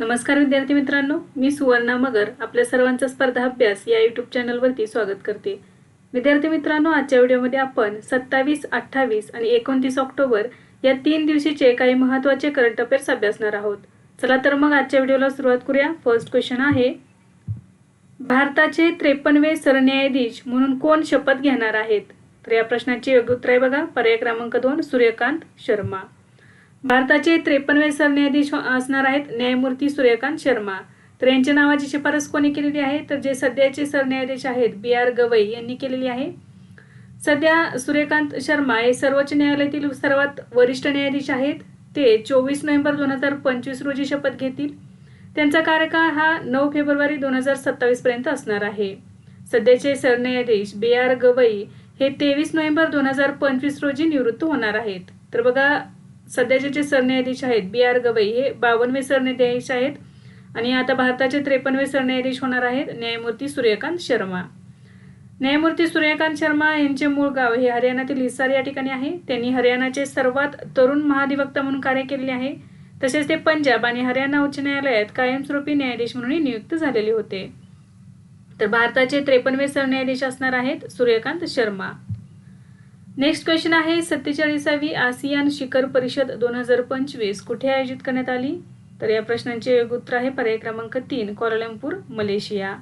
नमस्कार विद्यार्थी मित्रांनो मी सुवर्णा मगर आपल्या सर्वांचा स्पर्धा अभ्यास या यूट्यूब चॅनलवरती स्वागत करते. विद्यार्थी मित्रांनो आजच्या व्हिडिओमध्ये आपण सत्तावीस अठ्ठावीस आणि एकोणतीस ऑक्टोबर या तीन दिवशीचे काही महत्त्वाचे करंट अफेअर्स अभ्यासणार आहोत. चला तर मग आजच्या व्हिडिओला सुरुवात करूया. फर्स्ट क्वेश्चन आहे भारताचे त्रेपन्नवे सरन्यायाधीश म्हणून कोण शपथ घेणार आहेत? तर या प्रश्नाचे योग्य उत्तर आहे बघा. पर्याय क्रमांक दोन सूर्यकांत शर्मा. भारताचे त्रेपन्नवे सरन्यायाधीश असणार आहेत न्यायमूर्ती सूर्यकांत शर्मा. तर यांच्या नावाची शिफारस कोणी केलेली आहे? तर जे सध्याचे सरन्यायाधीश आहेत बी आर गवई यांनी केलेली आहे. सध्या सूर्यकांत शर्मा हे सर्वोच्च न्यायालयातील सर्वात वरिष्ठ न्यायाधीश आहेत. ते चोवीस नोव्हेंबर दोन हजार पंचवीस रोजी शपथ घेतील. त्यांचा कार्यकाळ हा नऊ फेब्रुवारी दोन हजार सत्तावीस पर्यंत असणार आहे. सध्याचे सरन्यायाधीश बी आर गवई हे तेवीस नोव्हेंबर दोन हजार पंचवीस रोजी निवृत्त होणार आहेत. तर बघा सध्याचे जे सरन्यायाधीश आहेत बी आर गवई हे बावनवे सरन्यायाधीश आहेत आणि आता भारताचे त्रेपन्नवे सरन्यायाधीश होणार आहेत न्यायमूर्ती सूर्यकांत शर्मा. न्यायमूर्ती सूर्यकांत शर्मा यांचे मूळ गाव हे हरियाणातील हिसार या ठिकाणी आहे. त्यांनी हरियाणाचे सर्वात तरुण महाधिवक्ता म्हणून कार्य केले आहे. तसेच ते पंजाब आणि हरियाणा उच्च न्यायालयात कायमस्वरूपी न्यायाधीश म्हणून नियुक्त झालेले होते. तर भारताचे त्रेपन्नवे सरन्यायाधीश असणार आहेत सूर्यकांत शर्मा. नेक्स्ट क्वेश्चन आहे सत्तेचाळीसावी आसियान शिखर परिषद दोन हजार पंचवीस कुठे आयोजित करण्यात आली? तर या प्रश्नांचे योग्य उत्तर आहे पर्याय क्रमांक तीन कोलालंपूर मलेशिया.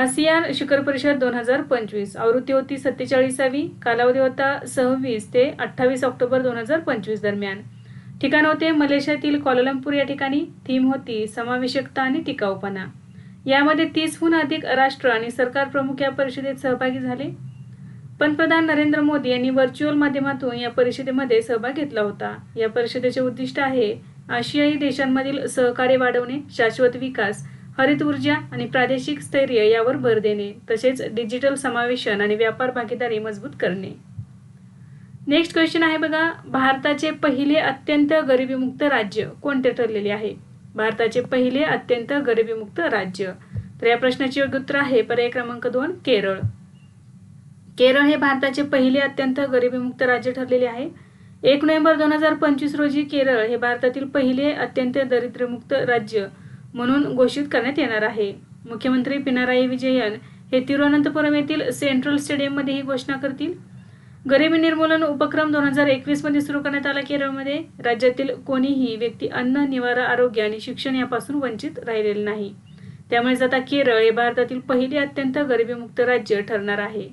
आसियान शिखर परिषद दोन हजार पंचवीस आवृत्ती होती सत्तेचाळीसावी कालावधी होता सव्वीस ते अठ्ठावीस ऑक्टोबर दोन हजार पंचवीस दरम्यान. ठिकाण होते मलेशियातील कोलालंपूर या ठिकाणी. थीम होती समावेशकता आणि टिकाऊपणा. यामध्ये तीसहून अधिक राष्ट्र आणि सरकार प्रमुख या परिषदेत सहभागी झाले. पंतप्रधान नरेंद्र मोदी यांनी व्हर्च्युअल माध्यमातून या परिषदेमध्ये सहभाग घेतला होता. या परिषदेचे उद्दिष्ट आहे आशियाई देशांमधील सहकार्य वाढवणे शाश्वत विकास हरित ऊर्जा आणि प्रादेशिक स्थैर्य यावर भर देणे तसेच डिजिटल समावेशन आणि व्यापार भागीदारी मजबूत करणे. नेक्स्ट क्वेश्चन आहे बघा भारताचे पहिले अत्यंत गरिबीमुक्त राज्य कोणते ठरलेले आहे? भारताचे पहिले अत्यंत गरिबीमुक्त राज्य. तर या प्रश्नाचे योग्य उत्तर आहे पर्याय क्रमांक दोन केरळ. केरळ हे भारताचे पहिले अत्यंत गरिबीमुक्त राज्य ठरलेले आहे. एक नोव्हेंबर दोन हजार पंचवीस रोजी केरळ हे भारतातील पहिले अत्यंत दरिद्रमुक्त राज्य म्हणून घोषित करण्यात येणार आहे. मुख्यमंत्री पिनाराई विजयन हे तिरुअनंतपुरम येथील सेंट्रल स्टेडियममध्ये ही घोषणा करतील. गरिबी निर्मूलन उपक्रम दोन हजार एकवीसमध्ये सुरू करण्यात आला केरळमध्ये. राज्यातील कोणीही व्यक्ती अन्न निवारा आरोग्य आणि शिक्षण यापासून वंचित राहिलेले नाही. त्यामुळे आता केरळ हे भारतातील पहिले अत्यंत गरिबीमुक्त राज्य ठरणार आहे.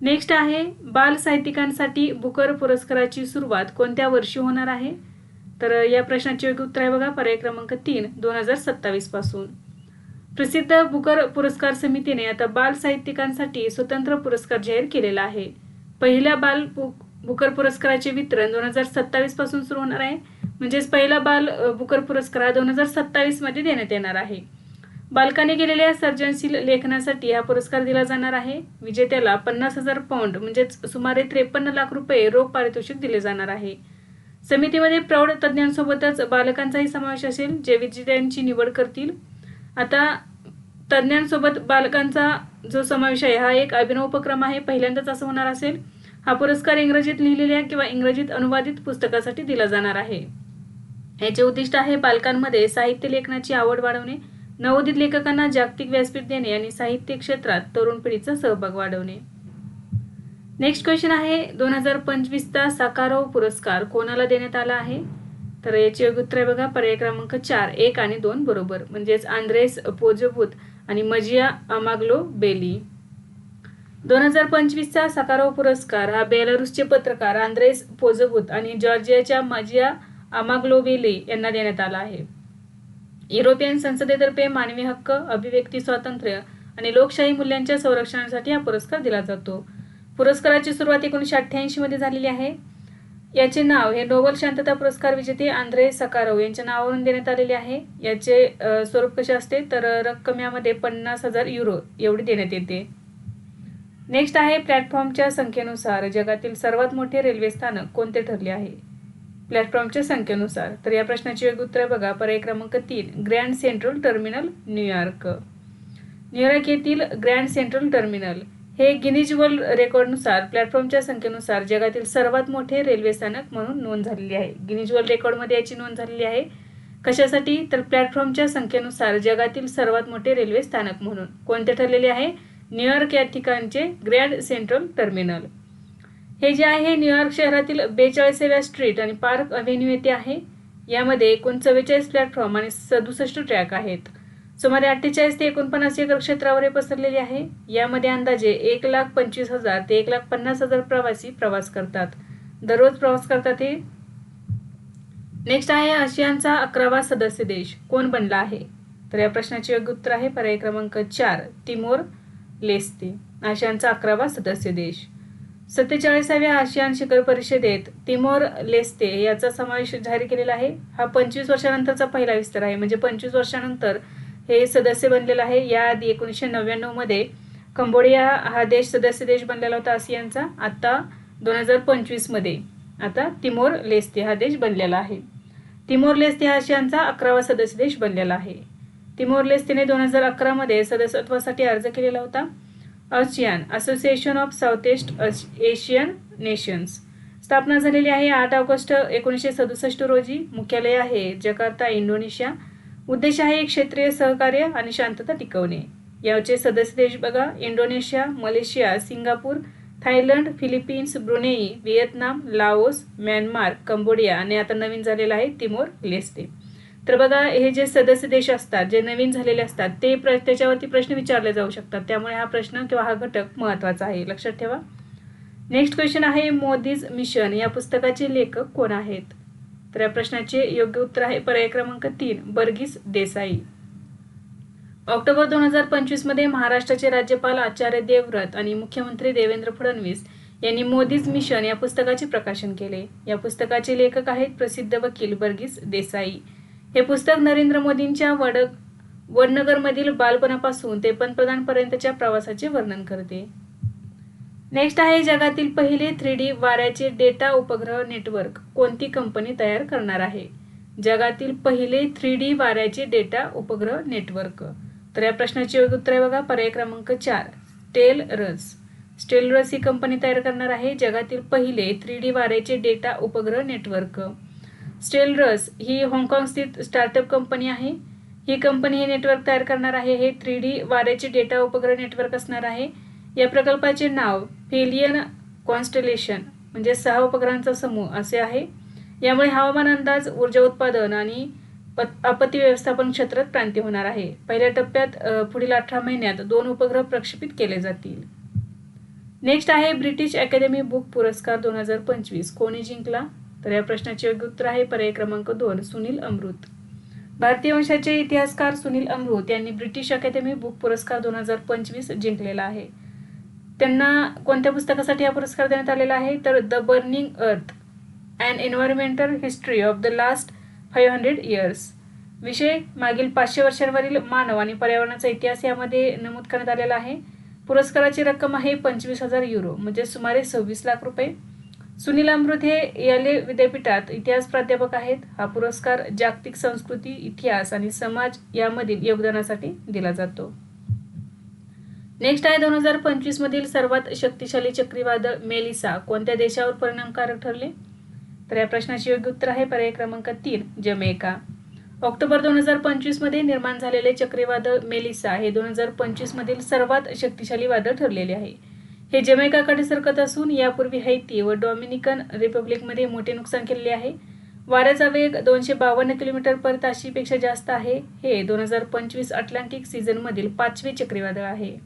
नेक्स्ट आहे बाल साहित्यिकांसाठी बुकर पुरस्काराची सुरुवात कोणत्या वर्षी होणार आहे? तर या प्रश्नाचे योग्य उत्तर आहे बघा पर्याय क्रमांक तीन दोन हजार सत्तावीसपासून. प्रसिद्ध बुकर पुरस्कार समितीने आता बाल साहित्यिकांसाठी स्वतंत्र पुरस्कार जाहीर केलेला आहे. पहिल्या बाल बुकर पुरस्काराचे वितरण दोन हजार सत्तावीसपासून सुरू होणार आहे. म्हणजेच पहिला बाल बुकर पुरस्कार हा दोन हजार सत्तावीसमध्ये देण्यात येणार आहे. बालकाने केलेल्या सर्जनशील लेखनासाठी हा पुरस्कार दिला जाणार आहे. विजेत्याला पन्नास हजार पाऊंड म्हणजेच सुमारे त्रेपन्न लाख रुपये रोख पारितोषिक दिले जाणार आहे. समितीमध्ये प्रौढ तज्ज्ञांसोबतच बालकांचाही समावेश असेल जे विजेत्यांची निवड करतील. आता तज्ज्ञांसोबत बालकांचा जो समावेश आहे हा एक अभिनव उपक्रम आहे. पहिल्यांदाच असं होणार असेल. हा पुरस्कार इंग्रजीत लिहिलेल्या किंवा इंग्रजीत अनुवादित पुस्तकासाठी दिला जाणार आहे. याचे उद्दिष्ट आहे बालकांमध्ये साहित्य लेखनाची आवड वाढवणे. नवोदित लेखकांना जागतिक व्यासपीठ देणे आणि साहित्य क्षेत्रात तरुण पिढीचा सहभाग वाढवणे. नेक्स्ट क्वेश्चन आहे दोन हजार पंचवीसचा साकारो पुरस्कार कोणाला देण्यात आला आहे? तर याचे योग्य उत्तर आहे बघा पर्याय क्रमांक चार एक आणि दोन बरोबर. म्हणजेच आंद्रेस पोजोबूत आणि मजिया अमाग्लो बेली. दोन हजार पंचवीसचा साकारो पुरस्कार हा बेलारूसचे पत्रकार आंद्रेस पोजोबूत आणि जॉर्जियाच्या मजिया अमाग्लोबेली यांना देण्यात आला आहे. युरोपियन संसदेतर्फे मानवी हक्क अभिव्यक्ती स्वातंत्र्य आणि लोकशाही मूल्यांच्या संरक्षणासाठी हा पुरस्कार दिला जातो. पुरस्काराची सुरुवात एकोणीसशे अठ्ठ्याऐंशीमध्ये झालेली आहे. याचे नाव हे नोबल शांतता पुरस्कार विजेते आंध्रे सकारव यांच्या नावावरून देण्यात आलेले आहे. याचे स्वरूप कसे असते? तर रक्कम यामध्ये पन्नास हजार युरो एवढी देण्यात येते. नेक्स्ट आहे प्लॅटफॉर्मच्या संख्येनुसार जगातील सर्वात मोठे रेल्वे स्थानक कोणते ठरले आहे? प्लॅटफॉर्मच्या संख्येनुसार. तर या प्रश्नाची योग्य उत्तर बघा. पर्याय क्रमांक तीन grand central terminal New York New York येथील ग्रँड सेंट्रल टर्मिनल हे गिनीज वर्ल्ड रेकॉर्डनुसार प्लॅटफॉर्मच्या संख्येनुसार जगातील सर्वात मोठे रेल्वे स्थानक म्हणून नोंद झालेली आहे. गिनीज वर्ल्ड रेकॉर्डमध्ये याची नोंद झालेली आहे. कशासाठी? तर प्लॅटफॉर्मच्या संख्येनुसार जगातील सर्वात मोठे रेल्वे स्थानक म्हणून. कोणते ठरलेले आहे? न्यूयॉर्क या ठिकाणचे ग्रँड सेंट्रल टर्मिनल. हे जे आहे न्यूयॉर्क शहरातील बेचाळीसाव्या स्ट्रीट आणि पार्क अव्हेन्यू येथे आहे. यामध्ये एकूण चव्वेचाळीस प्लॅटफॉर्म आणि सदुसष्ट ट्रॅक आहेत. सुमारे अठ्ठेचाळीस ते एकोणपन्नास एकर क्षेत्रावर हे पसरलेले आहे. यामध्ये अंदाजे एक लाख पंचवीस हजार ते एक लाख पन्नास हजार प्रवासी प्रवास करतात. दररोज प्रवास करतात हे. नेक्स्ट आहे आशियानचा अकरावा सदस्य देश. कोण बनला आहे? तर या प्रश्नाचे योग्य उत्तर आहे पर्याय क्रमांक चार तिमोर लेस्ते. आशियानचा अकरावा सदस्य देश. सत्तेचाळीसाव्या आशियान शिखर परिषदेत तिमोर लेस्ते याचा समावेश जाहीर केलेला आहे. हा पंचवीस वर्षानंतरचा पहिला विस्तार आहे. म्हणजे पंचवीस वर्षानंतर हे सदस्य बनलेलं आहे. याआधी एकोणीसशे नव्याण्णवमध्ये कंबोडिया हा देश सदस्य देश बनलेला होता आसियानचा. आता दोन हजार पंचवीसमध्ये आता तिमोर लेस्ते हा देश बनलेला आहे. तिमोर लेस्ते हा आशियानचा अकरावा सदस्य देश बनलेला आहे. तिमोर लेस्तेने दोन हजार अकरामध्ये सदस्यत्वासाठी अर्ज केलेला होता. ASEAN association of south east Asian nations स्थापना झालेली आहे आठ ऑगस्ट एकोणीसशे सदुसष्ट रोजी. मुख्यालय आहे जकार्ता इंडोनेशिया. उद्देश आहे क्षेत्रीय सहकार्य आणि शांतता टिकवणे. याचे सदस्य देश बघा. Indonesia Malaysia Singapore Thailand Philippines Brunei Vietnam Laos Myanmar Cambodia आणि आता नवीन झालेला आहे तिमोर लेस्टे. तर बघा हे जे सदस्य देश असतात जे नवीन झालेले असतात ते प्र त्याच्यावरती प्रश्न विचारले जाऊ शकतात. त्यामुळे हा प्रश्न किंवा हा घटक महत्त्वाचा आहे. लक्षात ठेवा. नेक्स्ट क्वेश्चन आहे मोदीज मिशन. या पुस्तकाचे लेखक कोण आहेत? तर या प्रश्नाचे योग्य उत्तर आहे पर्याय क्रमांक तीन बर्गीस देसाई. ऑक्टोबर दोन हजार पंचवीसमध्ये महाराष्ट्राचे राज्यपाल आचार्य देवव्रत आणि मुख्यमंत्री देवेंद्र फडणवीस यांनी मोदीज मिशन या पुस्तकाचे प्रकाशन केले. या पुस्तकाचे लेखक आहेत प्रसिद्ध वकील बर्गीस देसाई. हे पुस्तक नरेंद्र मोदींच्या वड वडनगरमधील बालपणापासून ते पंतप्रधानपर्यंतच्या प्रवासाचे वर्णन करते. नेक्स्ट आहे जगातील पहिले थ्री डी वाऱ्याचे डेटा उपग्रह नेटवर्क कोणती कंपनी तयार करणार आहे? जगातील पहिले थ्री डी वाऱ्याचे डेटा उपग्रह नेटवर्क तर या प्रश्नाचे योग्य उत्तर आहे बघा पर्याय क्रमांक चार. स्टेल रस स्टेल रस ही कंपनी तयार करणार आहे. जगातील पहिले थ्री डी वाऱ्याचे डेटा उपग्रह नेटवर्क स्टेलरस ही हाँगकाँग स्थित स्टार्टअप कंपनी आहे. ही कंपनी हे नेटवर्क तयार करणार आहे. हे थ्री डी वाऱ्याचे डेटा उपग्रह नेटवर्क असणार आहे. या प्रकल्पाचे नाव फेलियन कॉन्स्टलेशन म्हणजे सहा उपग्रहांचा समूह असे आहे. यामुळे हवामान अंदाज ऊर्जा उत्पादन आणि आपत्ती व्यवस्थापन क्षेत्रात क्रांती होणार आहे. पहिल्या टप्प्यात पुढील अठरा महिन्यात दोन उपग्रह प्रक्षेपित केले जातील. नेक्स्ट आहे ब्रिटिश अकॅडमी बुक पुरस्कार दोन हजार पंचवीस. कोणी जिंकला? तर या प्रश्नाचे योग्य उत्तर आहे पर्याय क्रमांक दोन सुनील अमृत. भारतीय वंशाचे इतिहासकार सुनील अमृत यांनी ब्रिटिश अकॅडमी बुक पुरस्कार दोन हजार पंचवीस जिंकलेला आहे. त्यांना कोणत्या पुस्तकासाठी हा पुरस्कार देण्यात आलेला आहे? तर the burning earth and environmental history of the last five hundred years. विषय मागील पाचशे वर्षांवरील मानव आणि पर्यावरणाचा इतिहास यामध्ये नमूद करण्यात आलेला आहे. पुरस्काराची रक्कम आहे पंचवीस हजार युरो म्हणजे सुमारे सव्वीस लाख रुपये. सुनील अमृत हे याले विद्यापीठात इतिहास प्राध्यापक आहेत. हा पुरस्कार जागतिक संस्कृती इतिहास आणि समाज यामधील योगदानासाठी दिला जातो. नेक्स्ट आहे दोन हजार पंचवीस मधील सर्वात शक्तिशाली चक्रीवादळ मेलिसा. कोणत्या देशावर परिणामकारक ठरले? तर या प्रश्नाचे योग्य उत्तर आहे पर्याय क्रमांक तीन जमेका. ऑक्टोबर दोन हजार पंचवीसमध्ये निर्माण झालेले चक्रीवादळ मेलिसा हे दोन हजार पंचवीस मधील सर्वात शक्तिशाली वादळ ठरलेले आहे. हे जमैकाकडे सरकत असून यापूर्वी हैती व डॉमिनिकन रिपब्लिकमध्ये मोठे नुकसान केलेले आहे. वाऱ्याचा वेग दोनशे बावन्न किलोमीटर पर ताशीपेक्षा जास्त आहे. हे दोन हजार पंचवीस अटलांटिक सीझनमधील पाचवे चक्रीवादळ आहे.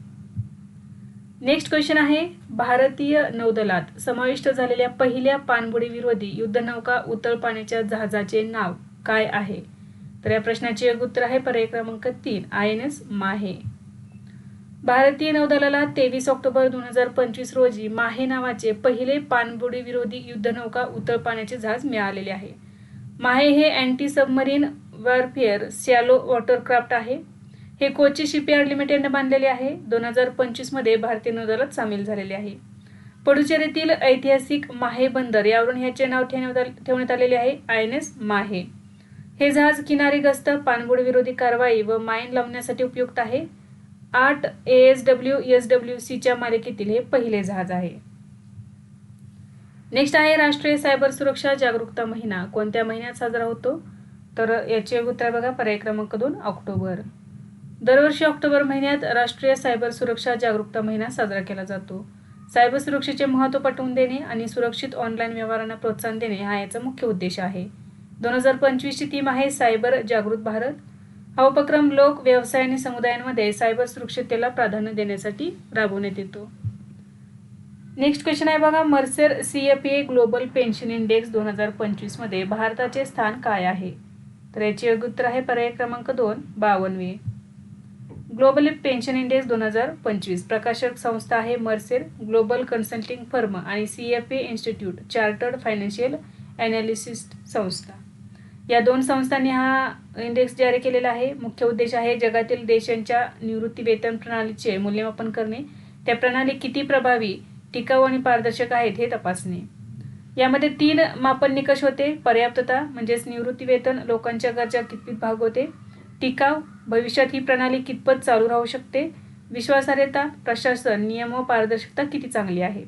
नेक्स्ट क्वेश्चन आहे भारतीय नौदलात समाविष्ट झालेल्या पहिल्या पाणबुडी विरोधी युद्धनौका उतळ पाण्याच्या जहाजाचे नाव काय आहे? तर या प्रश्नाचे योग्य उत्तर आहे पर्याय क्रमांक तीन आय एन एस माहे. भारतीय नौदलाला तेवीस ऑक्टोबर दोन हजार पंचवीस रोजी माहे नावाचे पहिले पाणबुडी विरोधी युद्धनौका उतळ पाण्याचे जहाज मिळालेले आहे. माहे हे anti submarine warfare shallow watercraft आहे. हे कोची शिपयार्ड लिमिटेडने बांधलेले आहे. दोन हजार पंचवीसमध्ये भारतीय नौदलात सामील झालेले आहे. पडुचेरीतील ऐतिहासिक माहे बंदर यावरून ह्याचे नाव ठेवण्यात ठेवण्यात आलेले आहे. आय एन एस माहे. हे जहाज किनारी गस्त पाणबुड विरोधी कारवाई व माइन लावण्यासाठी उपयुक्त आहे. आठ A S W S W सीच्या मालिकेतील हे पहिले जहाज आहे. नेक्स्ट आहे राष्ट्रीय सायबर सुरक्षा जागरूकता महिना. कोणत्या महिन्यात साजरा होतो? तर याचे उत्तर बघा पर्याय क्रमांक दोन ऑक्टोबर. दरवर्षी ऑक्टोबर महिन्यात राष्ट्रीय सायबर सुरक्षा जागरूकता महिना साजरा केला जातो. सायबर सुरक्षेचे महत्त्व पटवून देणे आणि सुरक्षित ऑनलाईन व्यवहारांना प्रोत्साहन देणे हा याचा मुख्य उद्देश आहे. दोन हजार पंचवीसची थीम आहे सायबर जागृत भारत. हा उपक्रम लोक व्यवसाय आणि समुदायांमध्ये सायबर सुरक्षिततेला प्राधान्य देण्यासाठी राबवण्यात येतो. नेक्स्ट क्वेश्चन आहे बघा Mercer C F A global pension index दोन हजार पंचवीसमध्ये भारताचे स्थान काय आहे? तर याचे योग्य उत्तर आहे पर्याय क्रमांक दोन बावनवे ग्लोबल पेन्शन इंडेक्स दोन हजार पंचवीस प्रकाशक संस्था आहे मर्सेर ग्लोबल कन्सल्टिंग फर्म आणि C F A institute chartered financial analyst संस्था. या दोन संस्थांनी हा इंडेक्स जारी केलेला आहे. मुख्य उद्देश आहे जगातील देशांच्या निवृत्ती वेतन प्रणालीचे मूल्यमापन करणे. त्या प्रणाली किती प्रभावी टिकाऊ आणि पारदर्शक आहेत हे तपासणे. यामध्ये तीन मापन निकष होते. पर्याप्तता म्हणजेच निवृत्ती वेतन लोकांच्या गरजा कितपत भाग होते. टिकाव भविष्यात ही प्रणाली कितपत चालू राहू शकते. विश्वासार्हता प्रशासन नियम व पारदर्शकता किती चांगली आहे.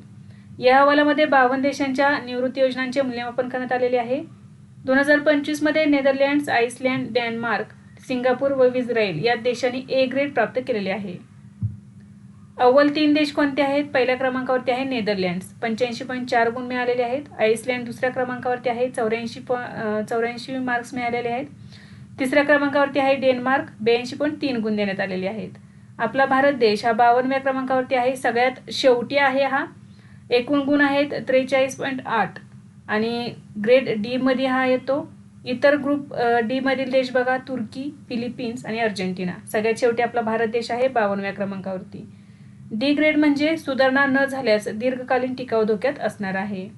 या अहवालामध्ये बावन्न देशांच्या निवृत्ती योजनांचे मूल्यमापन करण्यात आलेले आहे. दोन हजार पंचवीसमध्ये नेदरलँड्स आईसलँड डेन्मार्क सिंगापूर व इस्रायल या देशांनी ए ग्रेड प्राप्त केलेले आहे. अव्वल तीन देश कोणते आहेत? पहिल्या क्रमांकावरती आहे नेदरलँड्स. पंच्याऐंशी पॉईंट चार गुण मिळालेले आहेत. आईसलँड दुसऱ्या क्रमांकावरती आहे. चौऱ्याऐंशी पॉ चौऱ्याऐंशी मार्क्स मिळालेले आहेत. तिसऱ्या क्रमांकावरती आहे डेन्मार्क. ब्याऐंशी पॉईंट तीन गुण देण्यात आलेले आहेत. आपला भारत देश हा बावनव्या क्रमांकावरती आहे. सगळ्यात शेवटी आहे हा. एकूण गुण आहेत त्रेचाळीस पॉईंट आठ. आणि ग्रेड डीमध्ये हा येतो. इतर ग्रुप डीमधील देश बघा तुर्की फिलिपिन्स आणि अर्जेंटिना. सगळ्यात शेवटी आपला भारत देश आहे बावनव्या क्रमांकावरती. डी ग्रेड म्हणजे सुधारणा न झाल्यास दीर्घकालीन टिकाऊ धोक्यात असणार आहे.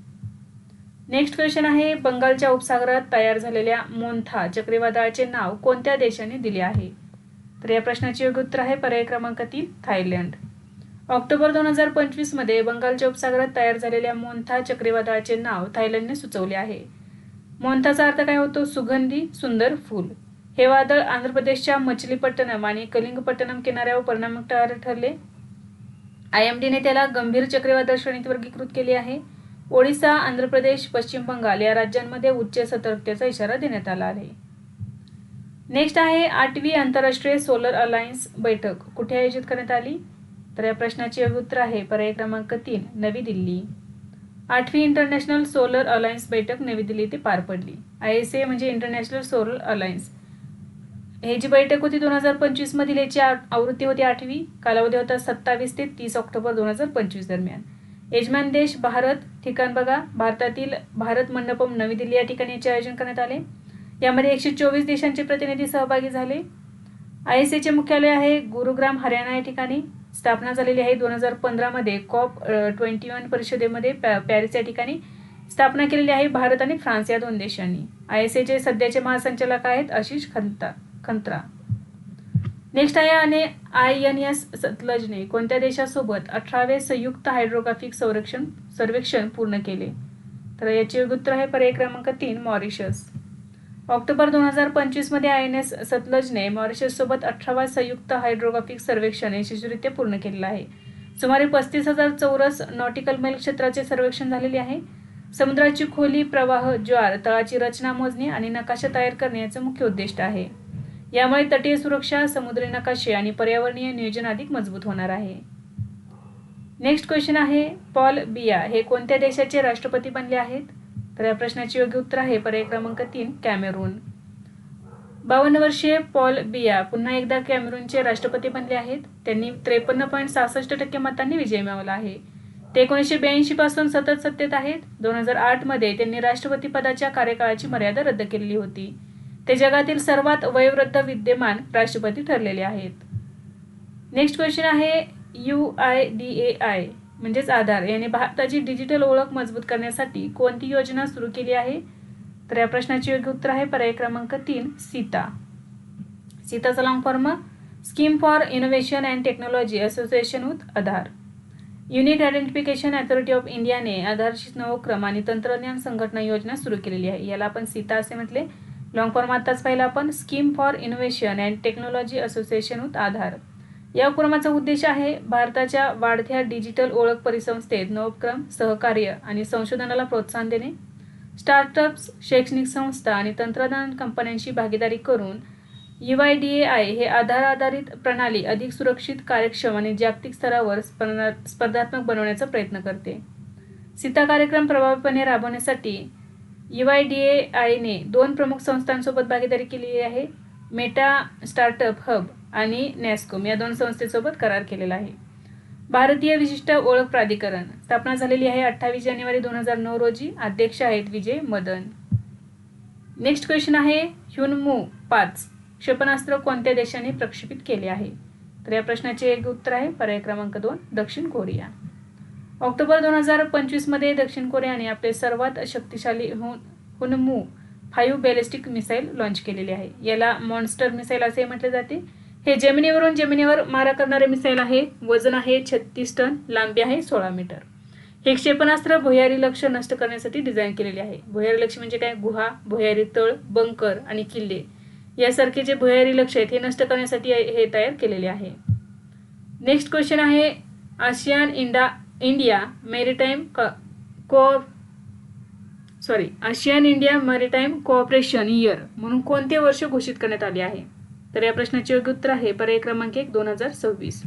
नेक्स्ट क्वेश्चन आहे बंगालच्या उपसागरात तयार झालेल्या मोंथा चक्रीवादळाचे नाव कोणत्या देशाने दिले आहे? तर या प्रश्नाचे योग्य उत्तर आहे पर्याय क्रमांक तीन थायलंड. ऑक्टोबर दोन हजार पंचवीसमध्ये बंगालच्या उपसागरात तयार झालेल्या मोंथा चक्रीवादळाचे नाव थायलंडने सुचवले आहे. मोंथाचा अर्थ काय होतो? सुगंधी सुंदर फूल. हे वादळ आंध्र प्रदेशच्या मछलीपट्टणम आणि कलिंगपट्टणम किनाऱ्यावर परिणामकारक ठरले. आय एम डीने त्याला गंभीर चक्रीवादळ श्रेणीत वर्गीकृत केले आहे. ओडिसा आंध्र प्रदेश पश्चिम बंगाल या राज्यांमध्ये उच्च सतर्कतेचा इशारा देण्यात आला आहे. नेक्स्ट आहे आठवी आंतरराष्ट्रीय सोलर अलायन्स बैठक. कुठे आयोजित करण्यात आली? तर या प्रश्नाचे उत्तर आहे. पर्याय क्रमांक तीन नवी दिल्ली. आठवी इंटरनॅशनल सोलर अलायन्स बैठक नवी दिल्ली येथे पार पडली. आय एस ए म्हणजे इंटरनॅशनल सोलर अलायन्स हे जी बैठक होती दोन हजार पंचवीसमधील याची आवृत्ती होती आठवी. कालावधी होता सत्तावीस ते तीस ऑक्टोबर दोन हजार पंचवीस दरम्यान. यजमान देश भारत ठिकाण बघा. भारतातील भारत मंडपम नवी दिल्ली या ठिकाणी याचे आयोजन करण्यात आले. यामध्ये एकशे चोवीस देशांचे प्रतिनिधी सहभागी झाले. आय एस एचे मुख्यालय आहे गुरुग्राम हरियाणा या ठिकाणी. स्थापना झालेली आहे दोन हजार पंधरामध्ये कॉप ट्वेंटी वन परिषदेमध्ये पॅ पॅरिस या ठिकाणी स्थापना केलेली आहे भारत आणि फ्रान्स या दोन देशांनी. आय एस एचे सध्याचे महासंचालक आहेत आशिष खंता खंत्रा. नेक्स्ट आहे आणि आय एन एस सतलजने कोणत्या देशासोबत अठरावे संयुक्त हायड्रोग्राफिक संरक्षण सर्वेक्षण पूर्ण केले? तर याचे उत्तर आहे पर्याय क्रमांक तीन मॉरिशस. ऑक्टोबर दोन हजार पंचवीसमध्ये आय एन एस सतलजने मॉरिशससोबत अठरावा संयुक्त हायड्रोग्राफिक सर्वेक्षण यशस्वीरित्या पूर्ण केलेलं आहे. सुमारे पस्तीस हजार चौरस नॉटिकल मैल क्षेत्राचे सर्वेक्षण झालेले आहे. समुद्राची खोली प्रवाह ज्वार तळाची रचना मोजणे आणि नकाशा तयार करणे याचं मुख्य उद्दिष्ट आहे. यामुळे तटीय सुरक्षा समुद्री नकाशे आणि पर्यावरणीय नियोजन अधिक मजबूत होणार आहे. नेक्स्ट क्वेश्चन आहे पॉल बिया. हे कोणत्या देशाचे राष्ट्रपती बनले आहेत? तर या प्रश्नाचे योग्य उत्तर आहे. पर्याय क्रमांक तीन कॅमेरून. बावन्न वर्षीय पॉल बिया पुन्हा एकदा कॅमेरूनचे राष्ट्रपती बनले आहेत. त्यांनी त्रेपन्न पॉईंट सहासष्ट टक्के मतांनी विजय मिळवला आहे. ते एकोणीसशे ब्याऐंशी पासून सतत सत्तेत आहेत. दोन हजार आठमध्ये त्यांनी राष्ट्रपती पदाच्या कार्यकाळाची मर्यादा रद्द केलेली होती. ते जगातील सर्वात वयोवृद्ध विद्यमान राष्ट्रपती ठरलेले आहेत. नेक्स्ट क्वेश्चन आहे U I D A I. म्हणजेच आधार याने भारताची डिजिटल ओळख मजबूत करण्यासाठी कोणती योजना सुरू केली आहे? तर या प्रश्नाचे योग्य उत्तर आहे पर्याय क्रमांक तीन Sita. सीताचा long form scheme for innovation and technology association with Aadhaar unique identification authority of इंडियाने आधारशी नवक्रम आणि तंत्रज्ञान संघटना योजना सुरू केलेली आहे. याला आपण सीता असे म्हटले. लॉंग फॉर्म आत्ताच पाहिला आपण. Scheme for innovation and technology association with Aadhaar या उपक्रमाचा उद्देश आहे भारताच्या वाढत्या डिजिटल ओळख परिसंस्थेत नवक्रम सहकार्य आणि संशोधनाला प्रोत्साहन देणे. स्टार्टअप्स शैक्षणिक संस्था आणि तंत्रज्ञान कंपन्यांशी भागीदारी करून U I D A I हे आधार आधारित प्रणाली अधिक सुरक्षित कार्यक्षम आणि जागतिक स्तरावर स्पर्धा स्पर्धात्मक बनवण्याचा प्रयत्न करते. सीता कार्यक्रम प्रभावीपणे राबवण्यासाठी यू आय डी ए आयने दोन प्रमुख संस्थांसोबत भागीदारी केलेली आहे. मेटा स्टार्टअप हब आणि नॅस्कोम या दोन संस्थेसोबत करार केलेला आहे. भारतीय विशिष्ट ओळख प्राधिकरण स्थापना झालेली आहे अठ्ठावीस जानेवारी दोन हजार नऊ रोजी. अध्यक्ष आहेत विजय मदन. नेक्स्ट क्वेश्चन आहे ह्युनमू पाच. क्षेपणास्त्र कोणत्या देशाने प्रक्षेपित केले आहे? तर या प्रश्नाचे एक उत्तर आहे. पर्याय क्रमांक दोन दक्षिण कोरिया. ऑक्टोबर दोन हजार पंचवीसमध्ये दक्षिण कोरियाने आपले सर्वात शक्तिशाली Hyun Hyunmoo five ballistic missile launch केलेली आहे. याला मॉन्स्टर मिसाईल असे म्हटले जाते. हे जमिनीवरून जमिनीवर मारा करणारे मिसाईल आहे. वजन आहे छत्तीस टन लांबी आहे सोळा मीटर. हे क्षेपणास्त्र भुयारी लक्ष नष्ट करण्यासाठी डिझाईन केलेले आहे. भुयारी लक्ष म्हणजे काय? गुहा भुयारी तळ बंकर आणि किल्ले. यासारखे जे भुयारी लक्ष आहेत हे नष्ट करण्यासाठी हे तयार केलेले आहे. नेक्स्ट क्वेश्चन आहे ASEAN इंडा India maritime co sorry ASEAN India maritime cooperation year म्हणून कोणते वर्ष घोषित करण्यात आले आहे? तर या प्रश्नाचे योग्य उत्तर आहे पर्याय क्रमांक एक दोन हजार सव्वीस.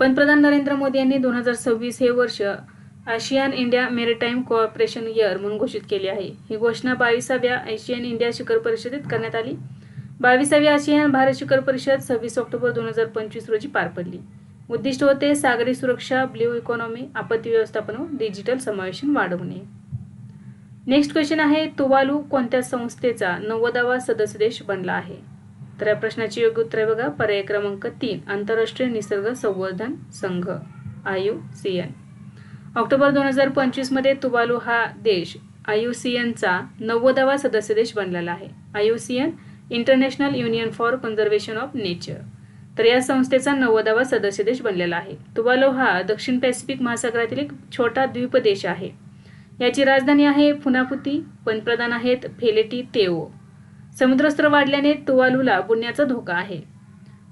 पंतप्रधान नरेंद्र मोदी यांनी दोन हजार सव्वीस हे वर्ष ASEAN India maritime cooperation year म्हणून घोषित केले आहे. ही घोषणा बावीसाव्या आशियन इंडिया शिखर परिषदेत करण्यात आली. बावीसावी आशियान भारत शिखर परिषद सव्वीस ऑक्टोबर दोन हजार पंचवीस रोजी पार पडली. उद्दिष्ट होते सागरी सुरक्षा ब्ल्यू इकॉनॉमी आपत्ती व्यवस्थापन व डिजिटल समावेशन वाढवणे. नेक्स्ट क्वेश्चन आहे तुवालू कोणत्या संस्थेचा नव्वदावा सदस्य देश बनला आहे? तर या प्रश्नाची योग्य उत्तर बघा. पर्याय क्रमांक तीन आंतरराष्ट्रीय निसर्ग संवर्धन संघ आयु सी एन. ऑक्टोबर दोन हजार पंचवीसमध्ये तुवालू हा देश आयुसीएनचा नव्वदावा सदस्य देश बनलेला आहे. I U C N international union for conservation of nature तर या संस्थेचा नव्वदावा सदस्य देश बनलेला आहे. तुवालो हा दक्षिण पॅसिफिक महासागरातील एक छोटा द्वीप देश आहे. याची राजधानी आहे फुनापुती पंतप्रधान आहेत फेलेटी तेओ. समुद्रस्तर वाढल्याने तुवालूला बुडण्याचा धोका आहे.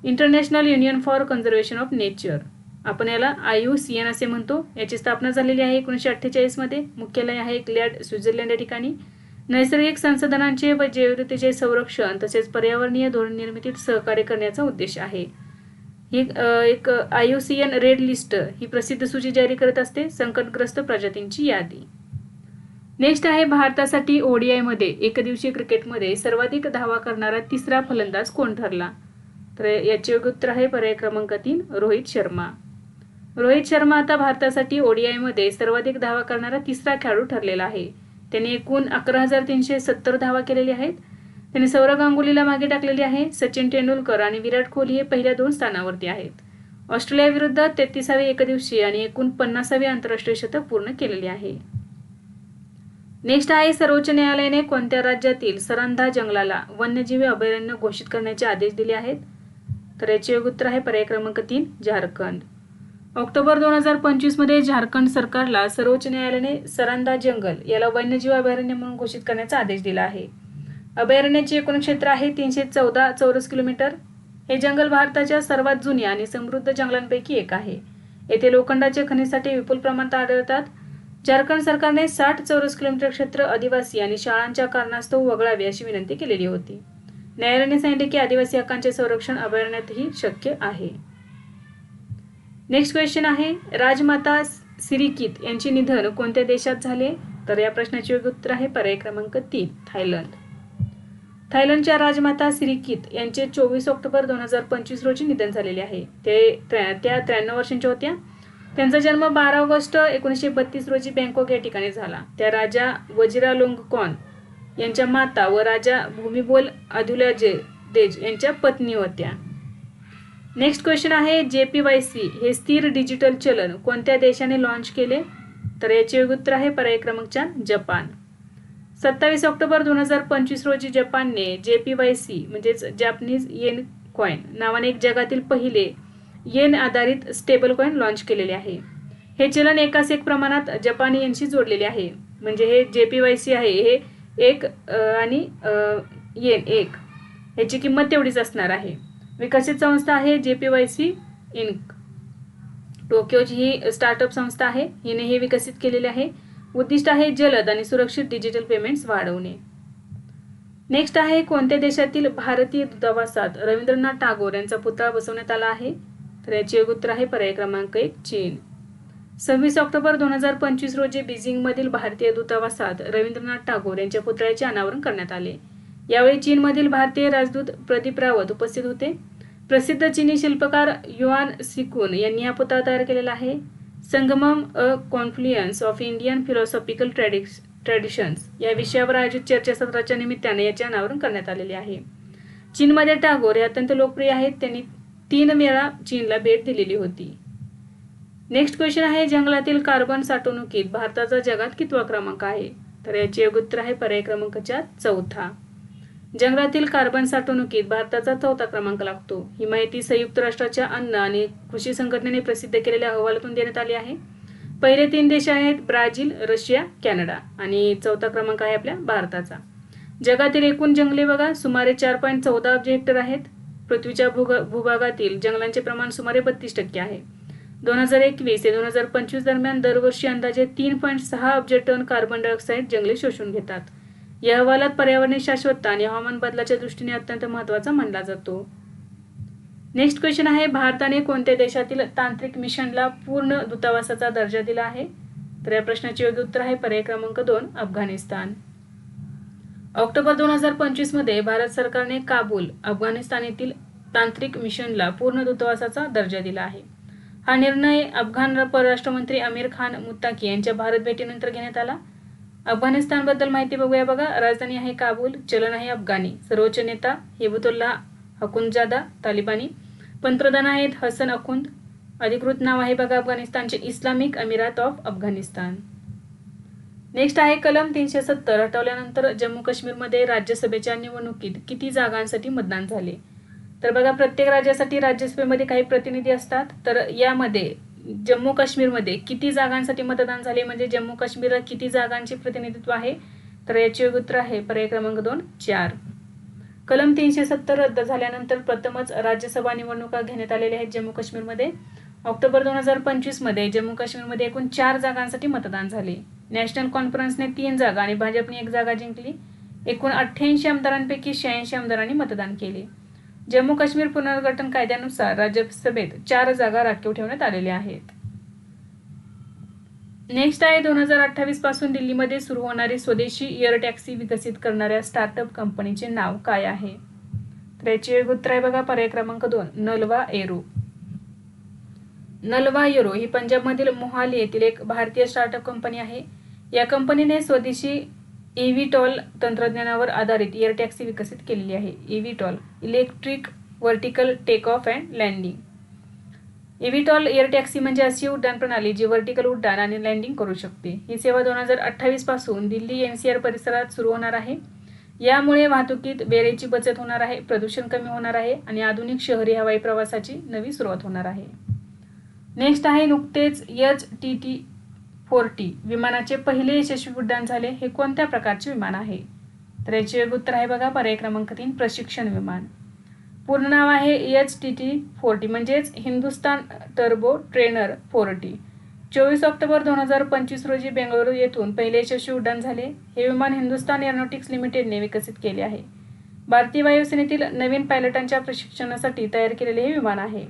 International union for conservation of nature आपण याला आय यू सी एन असे म्हणतो. याची स्थापना झालेली आहे एकोणीसशे अठ्ठेचाळीसमध्ये मुख्यालय आहे ग्लॅड स्वित्झर्लंड या ठिकाणी. नैसर्गिक संसाधनांचे व जैवविविधतेचे संरक्षण तसेच पर्यावरणीय धोरण निर्मितीत सहकार्य करण्याचा उद्देश आहे. ही एक I U C N red list ही प्रसिद्ध सूची जारी करत असते संकटग्रस्त प्रजातींची यादी. नेक्स्ट आहे भारतासाठी ओडीआयमध्ये एकदिवसीय क्रिकेटमध्ये सर्वाधिक धावा करणारा तिसरा फलंदाज कोण ठरला? तर याचे योग्य उत्तर आहे पर्याय क्रमांक तीन रोहित शर्मा. रोहित शर्मा आता भारतासाठी ओडीआयमध्ये सर्वाधिक धावा करणारा तिसरा खेळाडू ठरलेला आहे. त्याने एकूण अकरा हजार तीनशे सत्तर धावा केलेल्या आहेत. त्याने सौरव गांगुलीला मागे टाकलेली आहे. सचिन तेंडुलकर आणि विराट कोहली हे पहिल्या दोन स्थानावरती आहेत. ऑस्ट्रेलियाविरुद्ध तेहतीसावे एकदिवसीय आणि एकूण पन्नासावे आंतरराष्ट्रीय शतक पूर्ण केलेले आहे. नेक्स्ट आहे सर्वोच्च न्यायालयाने कोणत्या राज्यातील सरांधा जंगलाला वन्यजीवी अभयारण्य घोषित करण्याचे आदेश दिले आहेत? तर याचे योग्य उत्तर आहे पर्याय क्रमांक तीन झारखंड. ऑक्टोबर दोन हजार पंचवीसमध्ये झारखंड सरकारला सर्वोच्च न्यायालयाने सरंदा जंगल याला वन्यजीव अभयारण्य म्हणून घोषित करण्याचा आदेश दिला आहे. अभयारण्याचे एकूण क्षेत्र आहे तीनशे चौदा चौरस किलोमीटर. हे जंगल भारताच्या सर्वात जुन्या आणि समृद्ध जंगलांपैकी एक आहे. येथे लोखंडाचे खनिजसाठी विपुल प्रमाणात आढळतात. झारखंड सरकारने साठ चौरस किलोमीटर क्षेत्र आदिवासी आणि शाळांच्या कारणास्तव वगळावे अशी विनंती केलेली होती. न्यायालयाने सांगितले की आदिवासी हक्कांचे संरक्षण अभयारण्यातही शक्य आहे. नेक्स्ट क्वेश्चन आहे राजमाता सिरिकित यांचे निधन कोणत्या देशात झाले? तर या प्रश्नाचे योग्य उत्तर आहे पर्याय क्रमांक तीन थायलंड. थायलंडच्या राजमाता सिरिकित यांचे चोवीस ऑक्टोबर दोन हजार पंचवीस रोजी निधन झालेले आहे. ते त्या त्र्याण्णव वर्षांच्या होत्या. त्यांचा जन्म बारा ऑगस्ट एकोणीसशे बत्तीस रोजी बँकॉक या ठिकाणी झाला. त्या राजा वजिरा लोंगकॉन यांच्या माता व राजा भूमिबोल जे देज यांच्या पत्नी होत्या. नेक्स्ट क्वेश्चन आहे जे पी वाय सी. हे स्थिर डिजिटल चलन कोणत्या देशाने लॉन्च केले? तर याचे उत्तर आहे पर्याय क्रमांक चार जपान. सत्तावीस ऑक्टोबर दोन हजार पंचवीस रोजी जपानने जे पी वाय सी म्हणजेच जॅपनीज येन कॉइन नावाने एक जगातील पहिले येन आधारित स्टेबल कॉईन लॉन्च केलेले आहे. हे चलन एकाच एक प्रमाणात जपानी यांशी जोडलेले आहे. म्हणजे हे जे पी वाय सी आहे हे एक आणि येन एक. ह्याची किंमत तेवढीच असणार आहे. विकसित संस्था आहे J P Y C inc. टोकियोची ही स्टार्टअप संस्था आहे. हिने हे विकसित केलेले आहे. उद्दिष्ट आहे जलद आणि सुरक्षित डिजिटल पेमेंट्स वाढवणे. नेक्स्ट आहे कोणत्या देशातील भारतीय दूतावासात रवींद्रनाथ टागोर यांचा पुतळा बसवण्यात आला आहे? तर याचे उत्तर आहे पर्याय क्रमांक एक चीन. सव्वीस ऑक्टोबर दोन हजार पंचवीस रोजी बीजिंगमधील भारतीय दूतावासात रवींद्रनाथ टागोर यांच्या पुतळ्याचे अनावरण करण्यात आले. यावेळी चीनमधील भारतीय राजदूत प्रदीप रावत उपस्थित होते. प्रसिद्ध चीनी शिल्पकार युआन सिकून यांनी हा पुतळा तयार केलेला आहे. Sangamam a confluence of Indian philosophical tradix traditions या विषयावर आयोजित चर्चासत्राच्या निमित्ताने याचे अनावरण करण्यात आलेले आहे. चीनमध्ये टागोर हे अत्यंत लोकप्रिय आहेत. त्यांनी तीन वेळा चीनला भेट दिलेली होती. नेक्स्ट क्वेश्चन आहे जंगलातील कार्बन साठवणुकीत भारताचा जगात कितवा क्रमांक आहे? तर याचे योग्य उत्तर आहे पर्याय क्रमांकाच्या चौथा. जंगलातील कार्बन साठवणुकीत भारताचा चौथा क्रमांक लागतो. ही माहिती संयुक्त राष्ट्राच्या अन्न आणि कृषी संघटनेने प्रसिद्ध केलेल्या अहवालातून देण्यात आली आहे. पहिले तीन देश आहेत ब्राझील रशिया कॅनडा. आणि चौथा क्रमांक आहे आपल्या भारताचा. जगातील एकूण जंगले बघा सुमारे चार पॉईंट चौदा अब्ज हेक्टर आहेत. पृथ्वीच्या भूग भूभागातील जंगलांचे प्रमाण सुमारे बत्तीस टक्के आहे. दोन हजार एकवीस ते दोन हजार पंचवीस दरम्यान दरवर्षी अंदाजे तीन पॉईंट सहा अब्ज टन कार्बन डायऑक्साईड जंगले शोषून घेतात. या अहवालात पर्यावरणीय शाश्वतता आणि हवामान बदलाच्या दृष्टीने अत्यंत महत्त्वाचा मानला जातो. नेक्स्ट क्वेश्चन आहे भारताने कोणत्या देशातील तांत्रिक मिशनला पूर्ण दूतावासाचा दर्जा दिला आहे? तर या प्रश्नाचे योग्य उत्तर आहे पर्याय क्रमांक दोन अफगाणिस्तान. ऑक्टोबर दोन हजार पंचवीसमध्ये भारत सरकारने काबूल अफगाणिस्तान येथील तांत्रिक मिशनला पूर्ण दूतावासाचा दर्जा दिला आहे. हा निर्णय अफगाण परराष्ट्र मंत्री अमीर खान मुत्ताकी यांच्या भारत भेटीनंतर घेण्यात आला. अफगाणिस्तानबद्दल माहिती बघूया बघा. राजधानी आहे काबूल चलन आहे अफगाणी. सर्वोच्च नेता हेबतुल्ला हकुंजादा तालिबानी. पंतप्रधान आहेत हसन अखुंद अधिकृत नाव आहे बघा अफगाणिस्तानचे Islamic emirate of Afghanistan. Next आहे कलम तीनशे सत्तर. हटवल्यानंतर जम्मू काश्मीरमध्ये राज्यसभेच्या निवडणुकीत किती जागांसाठी मतदान झाले? तर बघा प्रत्येक राज्यासाठी राज्यसभेमध्ये काही प्रतिनिधी असतात. तर यामध्ये जम्मू काश्मीरमध्ये किती जागांसाठी मतदान झाले? म्हणजे जम्मू काश्मीरला किती जागांचे प्रतिनिधित्व आहे? तर याचे उत्तर आहे पर्याय क्रमांक दोन चार. कलम तीनशे सत्तर रद्द झाल्यानंतर प्रथमच राज्यसभा निवडणुका घेण्यात आलेल्या आहेत जम्मू काश्मीरमध्ये. ऑक्टोबर दोन हजार पंचवीसमध्ये जम्मू काश्मीरमध्ये एकूण चार जागांसाठी मतदान झाले. नॅशनल कॉन्फरन्सने तीन जागा आणि भाजपने एक जागा जिंकली. एकूण अठ्ठ्याऐंशी आमदारांपैकी शहाऐंशी आमदारांनी मतदान केले. जम्मू काश्मीर पुनर्गठन कायद्यानुसार राज्यसभेत चार जागा राखीव ठेवण्यात आलेल्या आहेत. नेक्स्ट आहे दोन हजार अठ्ठावीसपासून दिल्लीमध्ये सुरू होणारी स्वदेशी एअर टॅक्सी विकसित करणाऱ्या स्टार्टअप कंपनीचे नाव काय आहे? तर याचे उत्तर आहे बघा पर्याय क्रमांक दोन नलवा एरो. नलवा एरो ही पंजाबमधील मोहाली येथील एक भारतीय स्टार्टअप कंपनी आहे. या कंपनीने स्वदेशी एव्हीटॉल तंत्रज्ञानावर आधारित एअर टॅक्सी विकसित केलेली आहे. EVTOL electric vertical take off and landing. EVTOL air taxi म्हणजे अशी उड्डाण प्रणाली जी व्हर्टिकल उड्डाण आणि लँडिंग करू शकते. ही सेवा दोन हजार अठ्ठावीसपासून दिल्ली आर परिसरात सुरू होणार आहे. यामुळे वाहतुकीत वेळेची बचत होणार आहे प्रदूषण कमी होणार आहे आणि आधुनिक शहरी हवाई प्रवासाची नवी सुरुवात होणार आहे. नेक्स्ट आहे नुकतेच एच टी टी फोर्टी विमानाचे पहिले यशस्वी उड्डाण झाले. हे कोणत्या प्रकारचे विमान आहे? तर याचे उत्तर आहे बघा. पर्याय क्रमांक तीन प्रशिक्षण विमान. पूर्ण नाव आहे एच टी टी फोर्टी म्हणजेच हिंदुस्तान टर्बो ट्रेनर फोर्टी चोवीस ऑक्टोबर दोन हजार पंचवीस रोजी बेंगळुरू येथून पहिले यशस्वी उड्डाण झाले. हे विमान हिंदुस्तान एरोनॉटिक्स लिमिटेडने विकसित केले आहे. भारतीय वायुसेनेतील नवीन पायलटांच्या प्रशिक्षणासाठी तयार केलेले हे विमान आहे.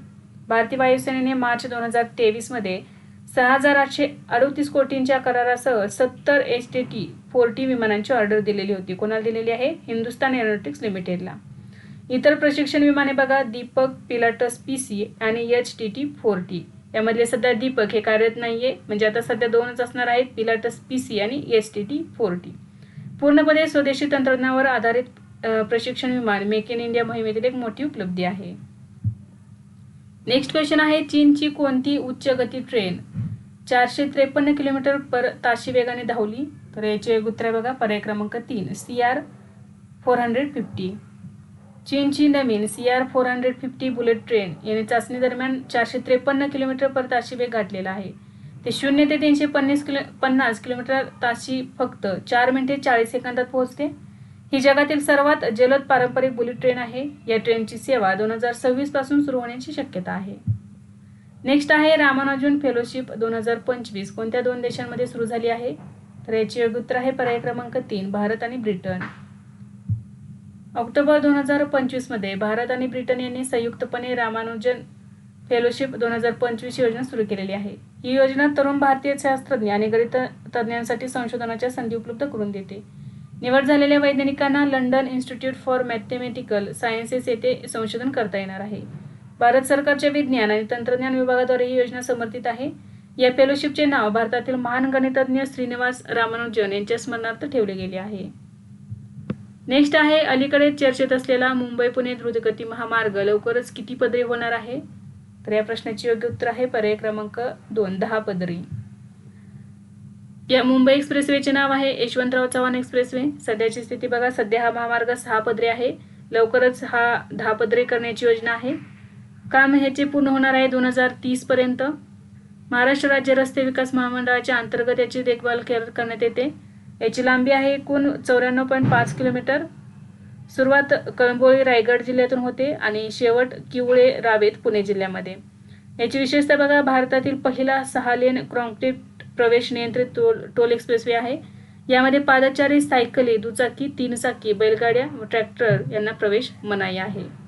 भारतीय वायुसेनेने मार्च दोन हजार तेवीसमध्ये सहा हजार आठशे अडतीस कोटींच्या करारासह सत्तर एच टी टी फोर्टी विमानांची ऑर्डर दिलेली होती. कोणाला दिलेली आहे? हिंदुस्तान एरोनॉटिक्स लिमिटेडला. इतर प्रशिक्षण विमाने बघा दीपक पिलाटस पी सी आणि एच टी टी फोर्टी. यामधले सध्या दीपक हे कार्यरत नाहीये. म्हणजे आता सध्या दोनच असणार आहेत पिलाटस पी सी आणि एच टी टी फोर्टी. पूर्णपणे स्वदेशी तंत्रज्ञानावर आधारित प्रशिक्षण विमान मेक इन इंडिया मोहिमेतील एक मोठी उपलब्धी आहे. नेक्स्ट क्वेश्चन आहे चीनची कोणती उच्च गती ट्रेन? चारशे त्रेपन्न किलोमीटर पर ताशी वेगाने धावली. तर याचे उत्तर बघा पर्याय क्रमांक तीन C R four hundred fifty. चीनची नवीन C R four hundred fifty bullet train याने चाचणी दरम्यान चारशे त्रेपन्न किलोमीटर पर ताशी वेग गाठलेला आहे. ते शून्य ते तीनशे पन्नास किलो पन्नास किलोमीटर ताशी फक्त चार मिनिटे चाळीस सेकंदात पोहोचते. ही जगातील सर्वात जलद पारंपरिक बुलेट ट्रेन आहे. या ट्रेनची सेवा दोन हजार सव्वीसपासून सुरू होण्याची शक्यता आहे. नेक्स्ट आहे रामानुजन फेलोशिप दोन हजार पंचवीस. कोणत्या दोन देशांमध्ये सुरू झाली आहे? तर याचे योग्य उत्तर आहे पर्याय क्रमांक तीन भारत आणि ब्रिटन. ऑक्टोबर दोन हजार पंचवीसमध्ये भारत आणि ब्रिटन यांनी संयुक्तपणे रामानुजन फेलोशिप दोन हजार पंचवीस योजना सुरू केलेली आहे. ही योजना तरुण भारतीय शास्त्रज्ञ आणि गणित तज्ज्ञांसाठी संशोधनाच्या संधी उपलब्ध करून देते. निवड झालेल्या वैज्ञानिकांना London institute for mathematical sciences येथे संशोधन करता येणार आहे. भारत सरकारच्या विज्ञान आणि तंत्रज्ञान विभागाद्वारे ही योजना समर्थित आहे. या फेलोशिपचे नाव भारतातील महान गणितज्ञ श्रीनिवास रामानुजन यांच्या स्मरणार्थ ठेवले गेले आहे. नेक्स्ट आहे अलीकडे चर्चेत असलेला मुंबई पुणे द्रुतगती महामार्ग लवकरच किती पदरी होणार आहे? तर या प्रश्नाचे योग्य उत्तर आहे पर्याय क्रमांक दोन दहा पदरी. या मुंबई एक्सप्रेसवेचे नाव आहे यशवंतराव चव्हाण एक्सप्रेसवे सध्याची स्थिती बघा सध्या हा महामार्ग सहा पदरी आहे. लवकरच हा दहा पदरी करण्याची योजना आहे. काम ह्याचे पूर्ण होणार आहे दोन हजार तीस पर्यंत. महाराष्ट्र राज्य रस्ते विकास महामंडळाच्या अंतर्गत याची देखभाल कर- करण्यात येते. याची लांबी आहे एकूण चौऱ्याण्णव पॉईंट पाच किलोमीटर. सुरुवात कळंबोळी रायगड जिल्ह्यातून होते आणि शेवट किवळे रावेत पुणे जिल्ह्यामध्ये. याची विशेषतः बघा भारतातील पहिला सहा लेन कॉन्क्रीट प्रवेश नियंत्रित टोल टोल एक्सप्रेसवे आहे. यामध्ये पादचारी सायकली दुचाकी तीन चाकी बैलगाड्या व ट्रॅक्टर यांना प्रवेश मनाई आहे.